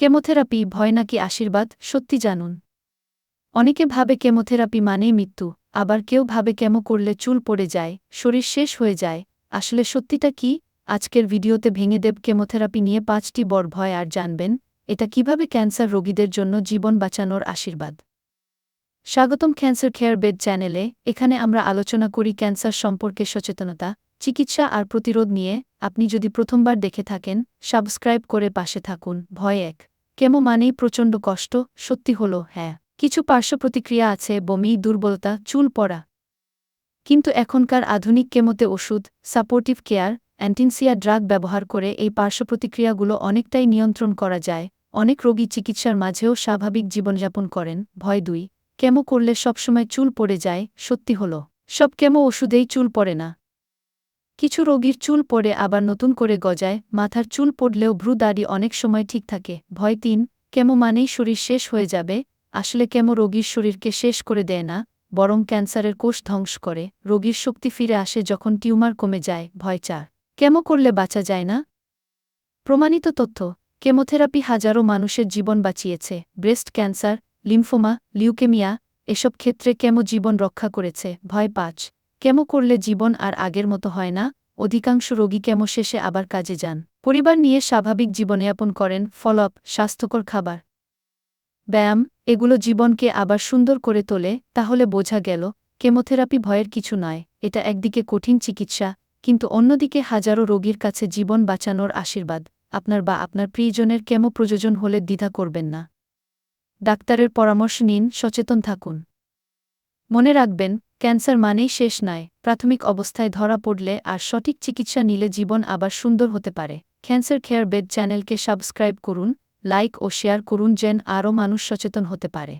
Chemotherapy ভয় নাকি আশীর্বাদ? সত্যি জানুন। অনেকে ভাবে কেমোথেরাপি মানেই মৃত্যু, আবার কেউ ভাবে কেমো করলে চুল পড়ে যায়, শরীর শেষ হয়ে যায়। আসলে সত্যিটা কি? আজকের ভিডিওতে ভেঙে দেব কেমোথেরাপি নিয়ে পাঁচটি বড় ভয়, আর জানবেন, এটা কীভাবে ক্যান্সার রোগীদের জন্য জীবন বাঁচানোর আশীর্বাদ? স্বাগতম ক্যান্সার কেয়ার বেড চ্যানেলে, এখানে আমরা আলোচনা করি ক্যান্সার সম্পর্কে সচেতনতা, চিকিৎসা আর প্রতিরোধ নিয়ে। আপনি যদি প্রথমবার দেখে থাকেন, সাবস্ক্রাইব করে পাশে থাকুন। ভয় এক। কেমো মানেই প্রচণ্ড কষ্ট, সত্যি হল হ্যাঁ। কিছু পার্শ্ব প্রতিক্রিয়া আছে, বমি, দুর্বলতা, চুল পড়া। কিন্তু এখনকার আধুনিক কেমোতে ওষুধ সাপোর্টিভ কেয়ার অ্যান্টিনসিয়া ড্রাগ ব্যবহার করে এই পার্শ্ব প্রতিক্রিয়াগুলো অনেকটাই নিয়ন্ত্রণ করা যায়। অনেক রোগী চিকিৎসার মাঝেও স্বাভাবিক জীবনযাপন করেন। ভয় দুই, কেমো করলে সবসময় চুল পড়ে যায়, সত্যি হল। সব কেমো ওষুধেই চুল পড়ে না। কিছু রোগীর চুল পড়ে আবার নতুন করে গজায়, মাথার চুল পড়লেও ভ্রু দাড়ি অনেক সময় ঠিক থাকে। ভয় তিন, কেমো মানেই শরীর শেষ হয়ে যাবে? আসলে কেমো রোগীর শরীরকে শেষ করে দেয় না, বরং ক্যান্সারের কোষ ধ্বংস করে। রোগীর শক্তি ফিরে আসে যখন টিউমার কমে যায়, ভয় চার। কেমো করলে বাঁচা যায় না? প্রমাণিত তথ্য, কেমোথেরাপি হাজারো মানুষের জীবন বাঁচিয়েছে। ব্রেস্ট ক্যান্সার, লিম্ফোমা, লিউকেমিয়া, এসব ক্ষেত্রে কেমো জীবন রক্ষা করেছে। ভয় পাঁচ, কেমো করলে জীবন আর আগের মতো হয় না? অধিকাংশ রোগী কেমো শেষে আবার কাজে যান। পরিবার নিয়ে স্বাভাবিক জীবনযাপন করেন ফলপ স্বাস্থ্যকর খাবার। ব্যায়াম, এগুলো জীবনকে আবার সুন্দর করে তোলে, তাহলে বোঝা গেল, কেমোথেরাপি ভয়ের কিছু নয়, এটা একদিকে কঠিন চিকিৎসা, কিন্তু অন্যদিকে হাজারো রোগীর কাছে জীবন বাঁচানোর আশীর্বাদ, আপনার বা আপনার প্রিয়জনের কেমো প্রয়োজন হলে দ্বিধা করবেন না। ডাক্তারের পরামর্শ নিন, সচেতন থাকুন। মনে রাখবেন ক্যান্সার মানেই শেষ নয়, প্রাথমিক অবস্থায় ধরা পড়লে আর সঠিক চিকিৎসা নিলে জীবন আবার সুন্দর হতে পারে। ক্যান্সার কেয়ার বেড চ্যানেলকে সাবস্ক্রাইব করুন, লাইক ও শেয়ার করুন যেন আরও মানুষ সচেতন হতে পারে।